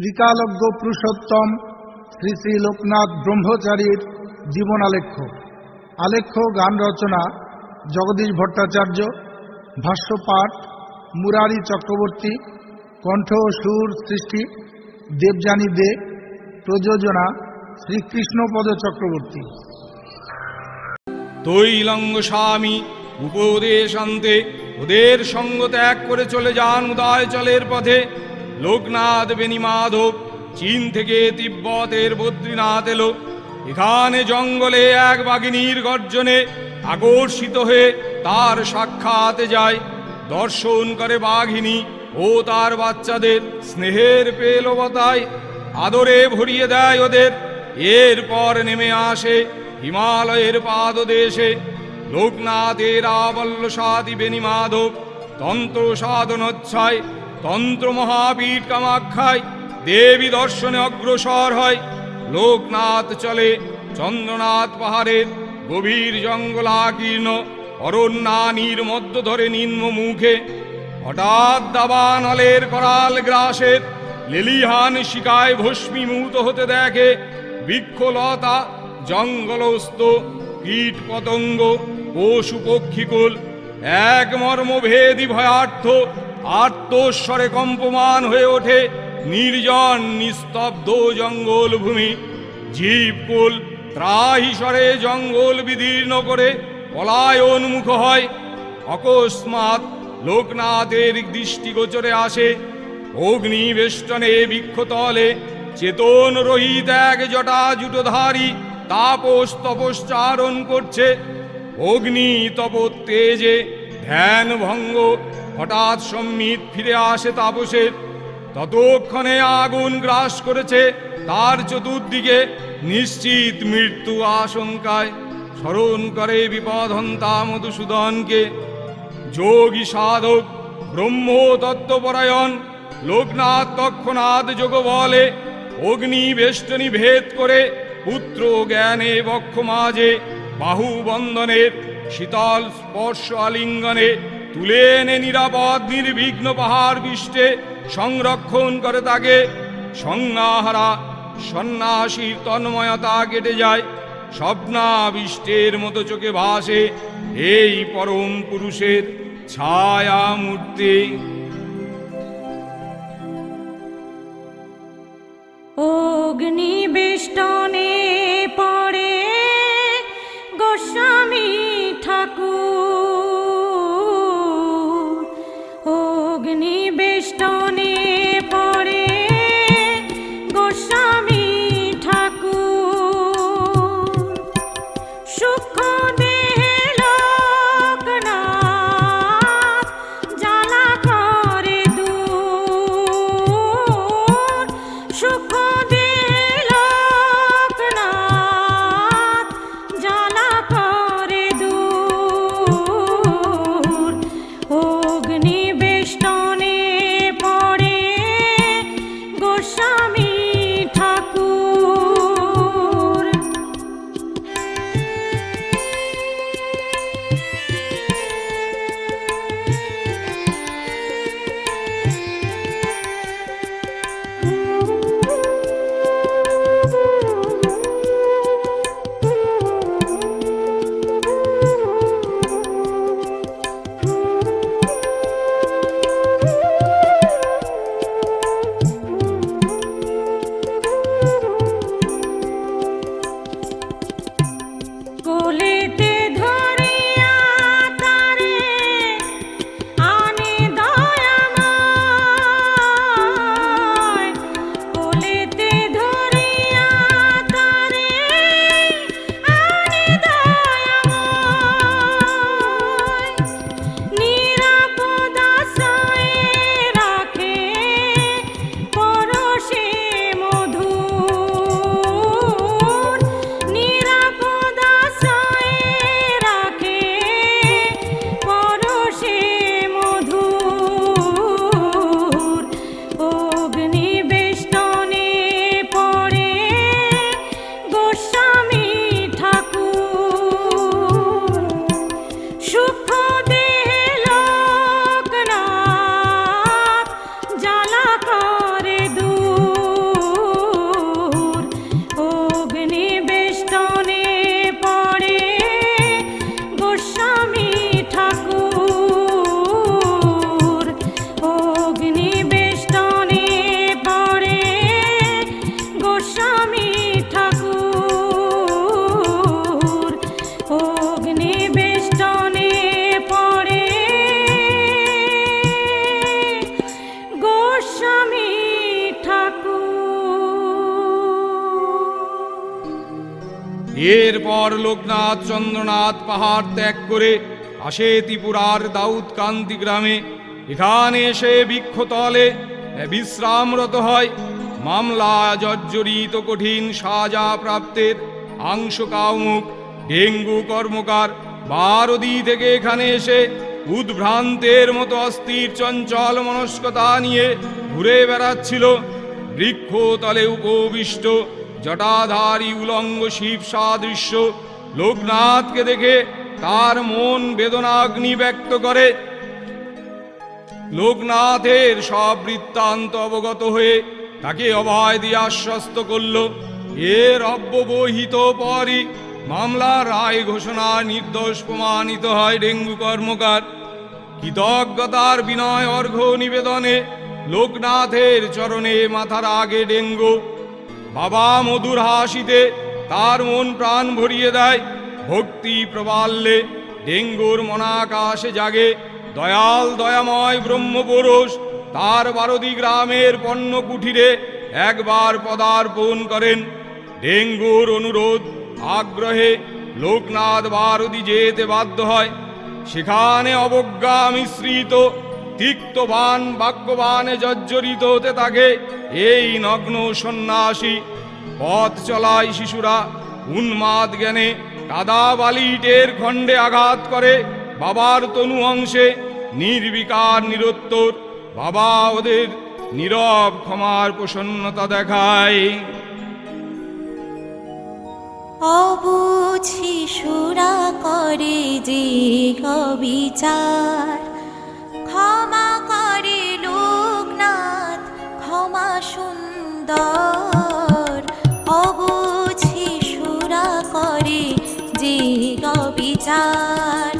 ত্রিকালজ্ঞ পুরুষোত্তম শ্রী শ্রী লোকনাথ ব্রহ্মচারীর জীবন আলেখ্য আলেখ্য গান রচনা, জগদীশ ভট্টাচার্য, ভাষ্যপাঠ, মুরারি চক্রবর্তী, কণ্ঠ সুর সৃষ্টি, দেবযানী দে, প্রযোজনা শ্রীকৃষ্ণপদ চক্রবর্তী। তৈলঙ্গ স্বামী, উপদেশান্তে ওদের সঙ্গ ত্যাগ করে চলে যান উদয় চলের পথে। লোকনাথ বেনি মাধব চীন থেকে তিব্বতের বদ্রীনাথ এলো। এখানে জঙ্গলে এক বাঘিনীর গর্জনে আকর্ষিত হয়ে তার সাক্ষাতে যায়। দর্শন করে বাঘিনী ও তার বাচ্চাদের স্নেহের পেলবতায় আদরে ভরিয়ে দেয় ওদের। এরপর নেমে আসে হিমালয়ের পাদদেশে। লোকনাথের আবল্য সাদি বেনি মাধব তন্ত্র সাধনোচ্ছায় তন্ত্র মহাপীঠ কামাখ্যায় দেবী দর্শনে অগ্রসর হয়। লোকনাথ চলে, চন্দ্রনাথ পাহাড়ের গভীর জঙ্গলাকীর্ণ, অরণ্যানীর মধ্য ধরে নিম্ন মুখে। হঠাৎ দাবানলের করাল গ্রাসের লেলিহান শিকায় ভস্মীভূত হতে দেখে বৃক্ষলতা, জঙ্গলস্থ কীট পতঙ্গ পশু পক্ষীকুল এক মর্মভেদী ভয়ার্থ আত্মস্বরে কম্পমান হয়ে ওঠে নির্জন, নিস্তব্ধ জঙ্গল ভূমি। জীবকুল ত্রাহিসরে জঙ্গল বিদীর্ণ করে পলায়নমুখ হয়। অকস্মাৎ লোকনাথের দৃষ্টিগোচরে আসে অগ্নিবেষ্টনে বৃক্ষতলে। চেতন রহিত এক জটা জুটোধারী তাপস তপশ্চারণ করছে। অগ্নি তপ তেজে ধ্যান ভঙ্গ হঠাৎ সম্মিত ফিরে আসে তাপসের ততক্ষণে আগুন গ্রাস করেছে তার চতুর্দিকে। নিশ্চিত মৃত্যু আশঙ্কায় স্মরণ করে বিপদহন্তা মধুসূদনকে। যোগী সাধক ব্রহ্ম তত্ত্বপরায়ণ লোকনাথ তৎক্ষণাৎ যোগ বলে অগ্নি বেষ্টনী ভেদ করে পুত্র জ্ঞানে বক্ষ মাঝে বাহু বন্ধনের শীতল স্পর্শ আলিঙ্গনে তুলে এনে নিরাপদ, নির্বিঘ্ন পাহাড় বিষ্টে সংরক্ষণ করে তাকে সংজ্ঞাহারা সন্ন্যাসীর তন্ময়তা কেটে যায়। স্বপ্নাবিষ্টের মতো চোখে ভাসে এই পরম পুরুষের ছায়া মূর্তি। অগ্নিবেষ্টনে অগ্নিবেষ্টনে লোকনাথ চন্দ্রনাথ পাহাড় ত্যাগ করে আসে ত্রিপুরার দাউদকান্তি গ্রামে। এখানে এসে বৃক্ষতলে বিশ্রামরত হয়। মামলা জর্জরিত কঠিন সাজা প্রাপ্তের আংশ কাউমুখ ডেঙ্গু কর্মকার বারদি থেকে এখানে এসে উদ্ভ্রান্তের মতো অস্থির চঞ্চল মনস্কতা নিয়ে ঘুরে বেড়াচ্ছিল। বৃক্ষতলে উপবিষ্ট জটাধারী উলঙ্গ শিব সাদৃশ্য। লোকনাথকে দেখে তার মন বেদনাগ্নি ব্যক্ত করে। লোকনাথের সব বৃত্তান্ত অবগত হয়ে তাকে অভয় দিয়ে আশ্বস্ত করল। এর অব্যবহিত পরই মামলার রায় ঘোষণা নির্দোষ প্রমাণিত হয় ডেঙ্গু কর্মকার। কৃতজ্ঞতার বিনয় অর্ঘ্য নিবেদনে লোকনাথের চরণে মাথার আগে ডেঙ্গু বাবা মধুর হাসিতে তার মন প্রাণ ভরিয়ে দেয়, ভক্তি প্রবাল্যে ডেঙ্গুর মনাকাশে জাগে। দয়াল দয়াময় ব্রহ্মপুরুষ তার বারদি গ্রামের পণ্য কুঠিরে একবার পদার্পণ করেন। ডেঙ্গুর অনুরোধ আগ্রহে লোকনাথ বারদি যেতে বাধ্য হয়। সেখানে অবজ্ঞা মিশ্রিত তিক্তবান বাক্যবানে জর্জরিত হতে থাকে এই নগ্ন সন্ন্যাসী। পথ চলায় শিশুরা উন্মাদ জ্ঞানে কাদা বালি ইটের খণ্ডে আঘাত করে। বাবার তনু অংশে নির্বিকার নিরুত্তর। বাবা ওদের নীরব ক্ষমার প্রসন্নতা দেখায়। অবুঝ করে যে অবিচার অবিচার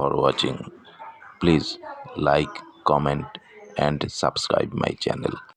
For watching. Please like, comment and subscribe my channel.